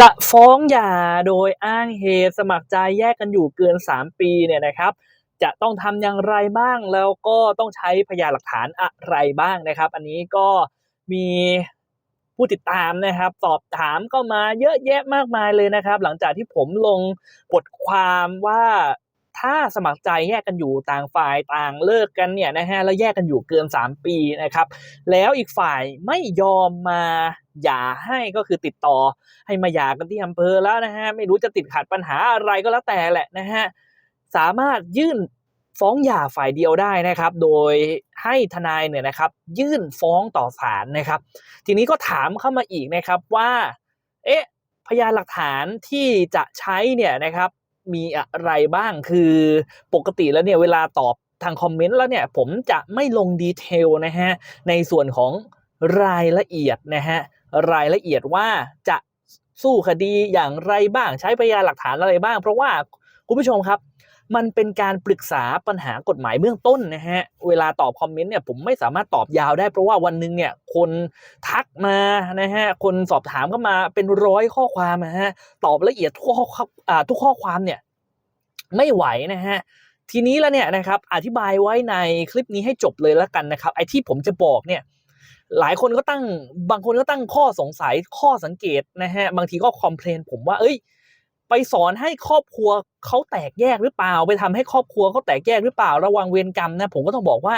จะฟ้องหย่าโดยอ้างเหตุสมัครใจแยกกันอยู่เกิน 3 ปีเนี่ยนะครับจะต้องทำอย่างไรบ้างแล้วก็ต้องใช้พยานหลักฐานอะไรบ้างนะครับ อันนี้ก็มีผู้ติดตามนะครับ สอบถามก็มาเยอะแยะมากมายเลยนะครับ หลังจากที่ผมลงบทความว่า ถ้าสมัครใจแยกกันอยู่ต่างฝ่ายต่างเลิกกันเนี่ยนะฮะแล้วแยกกันอยู่เกิน 3 ปีนะครับ แล้วอีกฝ่ายไม่ยอมมาหย่าให้ก็คือติดต่อให้มาหย่ากันที่อำเภอแล้วนะฮะไม่รู้จะติดขัดปัญหาอะไรก็แล้วแต่แหละนะฮะสามารถยื่นฟ้องหย่าฝ่ายเดียวได้นะครับ โดยให้ทนายเนี่ยนะครับ ยื่นฟ้องต่อศาลนะครับ ทีนี้ก็ถามเข้ามาอีกนะครับว่า เอ๊ะพยานหลักฐานที่จะใช้เนี่ยนะครับ มีอะไรบ้างคือปกติแล้วเนี่ยเวลาตอบทางคอมเมนต์แล้วเนี่ยผมจะไม่ลงดีเทลนะฮะในส่วนของรายละเอียดนะฮะรายละเอียดว่าจะสู้คดีอย่างไรบ้างใช้พยานหลักฐานอะไรบ้าง เพราะว่าคุณผู้ชมครับ มันเป็นการปรึกษาปัญหากฎหมายเบื้องต้นนะฮะ เวลาตอบคอมเมนต์เนี่ยผมไม่สามารถตอบยาวได้เพราะว่าวันหนึ่งเนี่ยคนทักมานะฮะ คนสอบถามเข้ามาเป็นร้อยข้อความนะฮะ ตอบละเอียดทุกข้อทุกข้อความเนี่ยไม่ไหวนะฮะทีนี้แล้วเนี่ยนะครับอธิบายไว้ในคลิปนี้ให้จบเลยแล้วกันนะครับไอ้ที่ผมจะบอกเนี่ยหลายคนก็ตั้งบางคนก็ตั้งข้อสงสัยข้อสังเกตนะฮะบางทีก็คอมเพลนผมว่าเอ้ย ไปสอนให้ครอบครัวเขาแตกแยกหรือเปล่า ไปทำให้ครอบครัวเขาแตกแยกหรือเปล่า ระวังเวรกรรมนะผมก็ต้องบอกว่า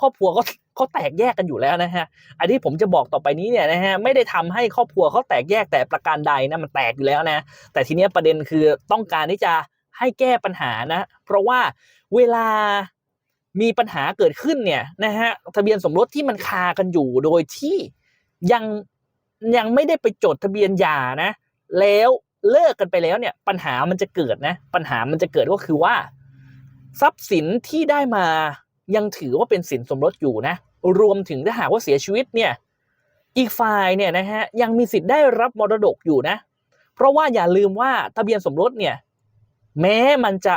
ครอบครัวก็เขาแตกแยกกันอยู่แล้วนะฮะ อันที่ผมจะบอกต่อไปนี้เนี่ยนะฮะไม่ได้ทำให้ครอบครัวเขาแตกแยกแต่ประการใดนะมันแตกอยู่แล้วนะ แต่ทีนี้ประเด็นคือต้องการที่จะให้แก้ปัญหานะ เพราะว่าเวลามีปัญหาเกิดขึ้นเนี่ยนะฮะทะเบียนสมรสที่มันคากันอยู่โดยที่ยังยังไม่ได้ไปจดทะเบียนหย่านะ แล้ว เลิกกันไปแล้วเนี่ย ปัญหามันจะเกิดนะ ปัญหามันจะเกิดก็คือว่า ทรัพย์สินที่ได้มายังถือว่าเป็นสินสมรสอยู่นะ รวมถึงถ้าหากว่าเสียชีวิตเนี่ยอีกฝ่ายเนี่ยนะฮะยังมีสิทธิ์ได้รับมรดกอยู่นะ เพราะว่าอย่าลืมว่าทะเบียนสมรสเนี่ยแม้มันจะ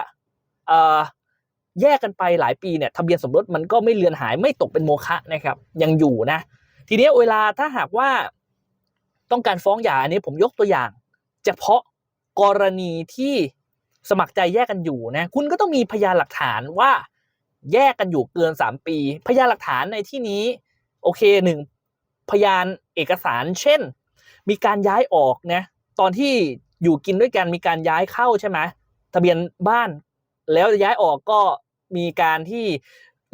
แยกกันไปหลายปีเนี่ยทะเบียนสมรสมันก็ไม่เลือนหายไม่ตกเป็นโมฆะนะครับ ยังอยู่นะ ทีนี้เวลาถ้าหากว่าต้องการฟ้องหย่าอันนี้ผมยกตัวอย่าง เฉพาะกรณีที่สมัครใจแยกกันอยู่นะคุณก็ต้องมีพยานหลักฐานว่าแยกกันอยู่เกินสามปี พยานหลักฐานในที่นี้โอเคหนึ่งพยานเอกสารเช่น มีการย้ายออกนะตอนที่อยู่กินด้วยกันมีการย้ายเข้าใช่ไหมทะเบียนบ้าน แล้วย้ายออกก็มีการที่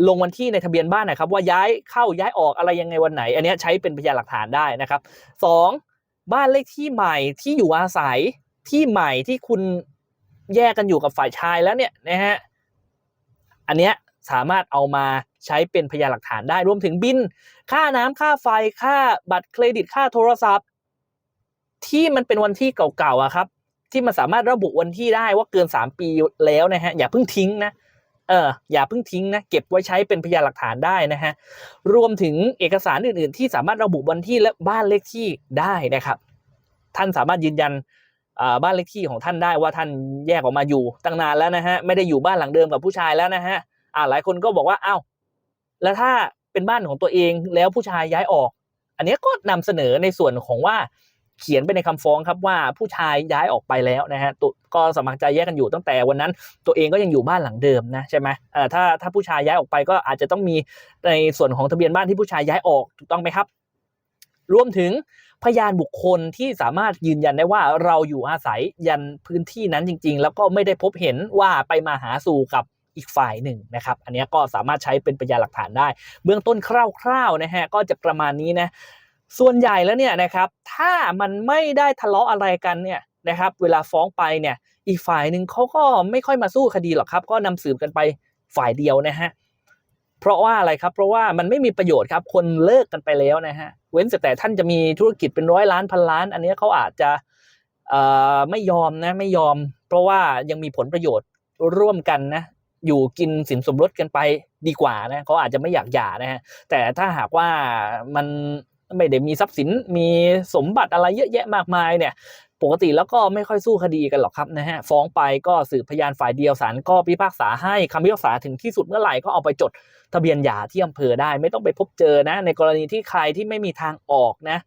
ลงวันที่ในทะเบียนบ้านนะครับ ว่าย้ายเข้าย้ายออกอะไรยังไงวันไหน อันนี้ใช้เป็นพยานหลักฐานได้นะครับสอง บ้านเลขที่ใหม่ที่อยู่อาศัยที่ใหม่ที่คุณแยกกันอยู่กับฝ่ายชายแล้วเนี่ยนะฮะอันเนี้ยสามารถเอามาใช้เป็นพยานหลักฐานได้รวมถึงบิน ค่าน้ำค่าไฟค่าบัตรเครดิตค่าโทรศัพท์ ที่มันเป็นวันที่เก่าๆอะครับ ที่มันสามารถระบุวันที่ได้ว่าเกิน 3 ปีแล้วนะฮะอย่าเพิ่งทิ้งนะ เอออย่าเพิ่งทิ้งนะเก็บไว้ใช้เป็นพยานหลักฐานได้นะฮะรวมถึงเอกสารอื่น ๆ ที่สามารถระบุวันที่และบ้านเลขที่ได้นะครับ ท่านสามารถยืนยันบ้านเลขที่ของท่านได้ว่าท่านแยกออกมาอยู่ตั้งนานแล้วนะฮะไม่ได้อยู่บ้านหลังเดิมกับผู้ชายแล้วนะฮะอ่าหลายคนก็บอกว่าอ้าวแล้วถ้าเป็นบ้านของตัวเองแล้วผู้ชายย้ายออก อันนี้ก็นำเสนอในส่วนของว่า เขียนไปในคำฟ้องครับว่าผู้ชายย้ายออกไปแล้วนะฮะตัวก็สมัครใจแยกกันอยู่ตั้งแต่วันนั้น ตัวเองก็ยังอยู่บ้านหลังเดิมนะใช่ไหมเอ่อถ้าถ้าผู้ชายย้ายออกไปก็อาจจะต้องมีในส่วนของทะเบียนบ้านที่ผู้ชายย้ายออกถูกต้องไหมครับ รวมถึงพยานบุคคลที่สามารถยืนยันได้ว่าเราอยู่อาศัยยันพื้นที่นั้นจริง ๆ แล้วก็ไม่ได้พบเห็นว่าไปมาหาสู่กับอีกฝ่ายหนึ่งนะครับ อันนี้ก็สามารถใช้เป็นพยานหลักฐานได้ เบื้องต้นคร่าวๆนะฮะก็จะประมาณนี้นะ ส่วนใหญ่แล้วเนี่ยนะครับถ้ามันไม่ได้ทะเลาะอะไรกันเนี่ยนะครับเวลาฟ้องไปเนี่ยอีกฝ่ายหนึ่งเขาก็ไม่ค่อยมาสู้คดีหรอกครับ ก็นำสืบกันไปฝ่ายเดียวนะฮะเพราะว่าอะไรครับเพราะว่ามันไม่มีประโยชน์ครับคนเลิกกันไปแล้วนะฮะเว้นแต่ท่านจะมีธุรกิจเป็นร้อยล้านพันล้าน อันนี้เขาอาจจะเอ่อไม่ยอมนะไม่ยอม เพราะว่ายังมีผลประโยชน์ร่วมกันนะอยู่กินสินสมรสกันไปดีกว่านะเขาอาจจะไม่อยากหย่านะฮะแต่ถ้าหากว่ามัน ไม่ได้มีทรัพย์สินมีสมบัติอะไรเยอะแยะมากมายเนี่ยปกติแล้วก็ไม่ค่อยสู้คดีกันหรอกครับนะฮะฟ้องไปก็สืบพยานฝ่ายเดียวศาลก็พิพากษาให้คำพิพากษาถึงที่สุดเมื่อไหร่ก็เอาไปจดทะเบียนหย่าที่อำเภอได้ไม่ต้องไปพบเจอนะ ในกรณีที่ใครที่ไม่มีทางออกนะ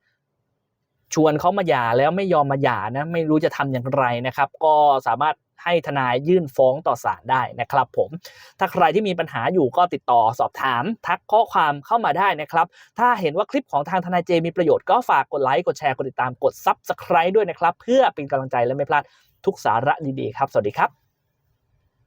ชวนเขามาหย่าแล้วไม่ยอมมาหย่านะ ไม่รู้จะทำอย่างไรนะครับ ก็สามารถ ให้ทนายยื่นฟ้องต่อศาลได้นะครับผม ถ้าใครที่มีปัญหาอยู่ก็ติดต่อสอบถาม ทักข้อความเข้ามาได้นะครับ ถ้าเห็นว่าคลิปของทางทนายเจมีประโยชน์ก็ฝากกดไลค์ กดแชร์ กดติดตาม กด Subscribe ด้วยนะครับ เพื่อเป็นกำลังใจและไม่พลาดทุกสาระดีๆครับ สวัสดีครับ